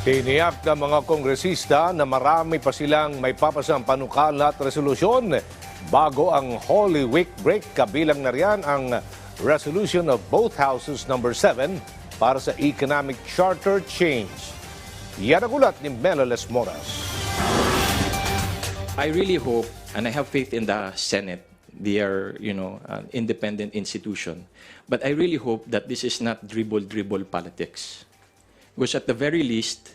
Tiniyak ng mga kongresista na marami pa silang may papasang panukala at resolusyon bago ang Holy Week break kabilang na riyan ang resolution of both houses number 7 para sa economic charter change. Yan ang ulat ni Meloles Moras. I really hope, and I have faith in the Senate. They are, you know, an independent institution. But I really hope that this is not dribble dribble politics. Because at the very least,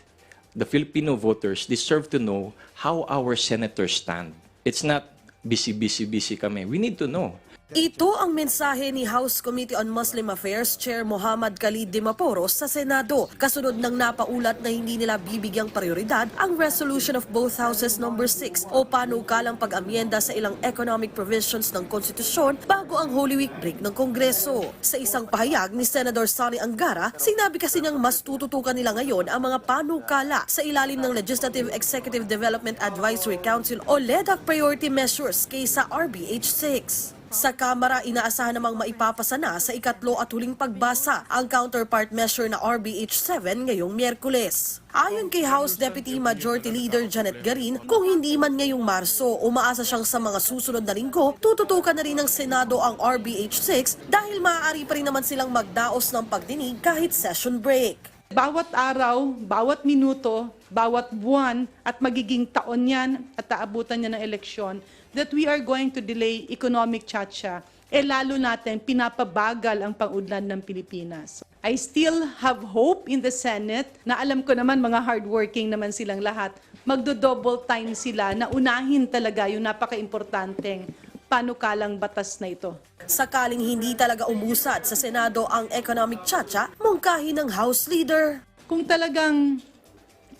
the Filipino voters deserve to know how our senators stand. It's not busy, busy, busy kami. We need to know. Ito ang mensahe ni House Committee on Muslim Affairs Chair Muhammad Khalid Dimaporos sa Senado. Kasunod ng napaulat na hindi nila bibigyang prioridad ang resolution of both houses number 6 o panukalang pag-amyenda sa ilang economic provisions ng konstitusyon bago ang Holy Week break ng Kongreso. Sa isang pahayag ni Senator Sonny Angara, sinabi kasi niyang mas tututukan nila ngayon ang mga panukala sa ilalim ng Legislative Executive Development Advisory Council o LEDAC priority measures kaysa RBH 6. Sa Kamara, inaasahan namang maipapasa na sa ikatlo at huling pagbasa ang counterpart measure na RBH 7 ngayong Miyerkules. Ayon kay House Deputy Majority Leader Janet Garin, kung hindi man ngayong Marso, umaasa siyang sa mga susunod na linggo, tututukan na rin ng Senado ang RBH 6 dahil maaari pa rin naman silang magdaos ng pagdinig kahit session break. Bawat araw, bawat minuto, bawat buwan at magiging taon yan at taabutan niya ng eleksyon that we are going to delay economic chacha, eh lalo natin pinapabagal ang pang-udlan ng Pilipinas. I still have hope in the Senate na alam ko naman mga hardworking naman silang lahat. Magdo-double time sila na unahin talaga yung napaka-importanteng panukalang batas na ito. Sakaling hindi talaga umusad sa Senado ang economic chacha, mungkahi ng House Leader. Kung talagang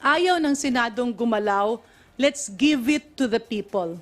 ayaw ng Senadong gumalaw, let's give it to the people.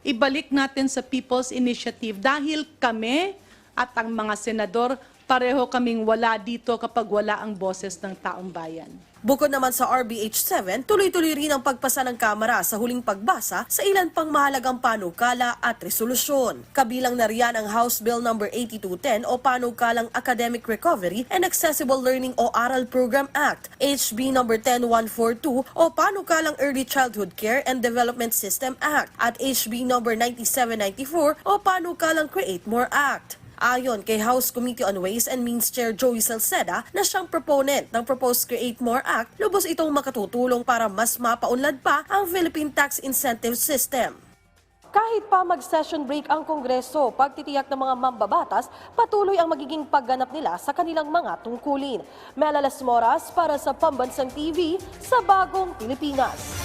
Ibalik natin sa People's Initiative dahil kami at ang mga senador, pareho kaming wala dito kapag wala ang boses ng taong bayan. Bukod naman sa RBH 7, tuloy-tuloy rin ang pagpasa ng Kamara sa huling pagbasa sa ilan pang mahalagang panukala at resolusyon. Kabilang na riyan ang House Bill No. 8210 o Panukalang Academic Recovery and Accessible Learning o Aral Program Act, HB No. 10142 o Panukalang Early Childhood Care and Development System Act, at HB No. 9794 o Panukalang Create More Act. Ayon kay House Committee on Ways and Means Chair Joey Salceda na siyang proponent ng proposed Create More Act, lubos itong makatutulong para mas mapaunlad pa ang Philippine Tax Incentive System. Kahit pa mag-session break ang Kongreso, pagtitiyak ng mga mambabatas, patuloy ang magiging pagganap nila sa kanilang mga tungkulin. Melalas Moras para sa Pambansang TV sa Bagong Pilipinas.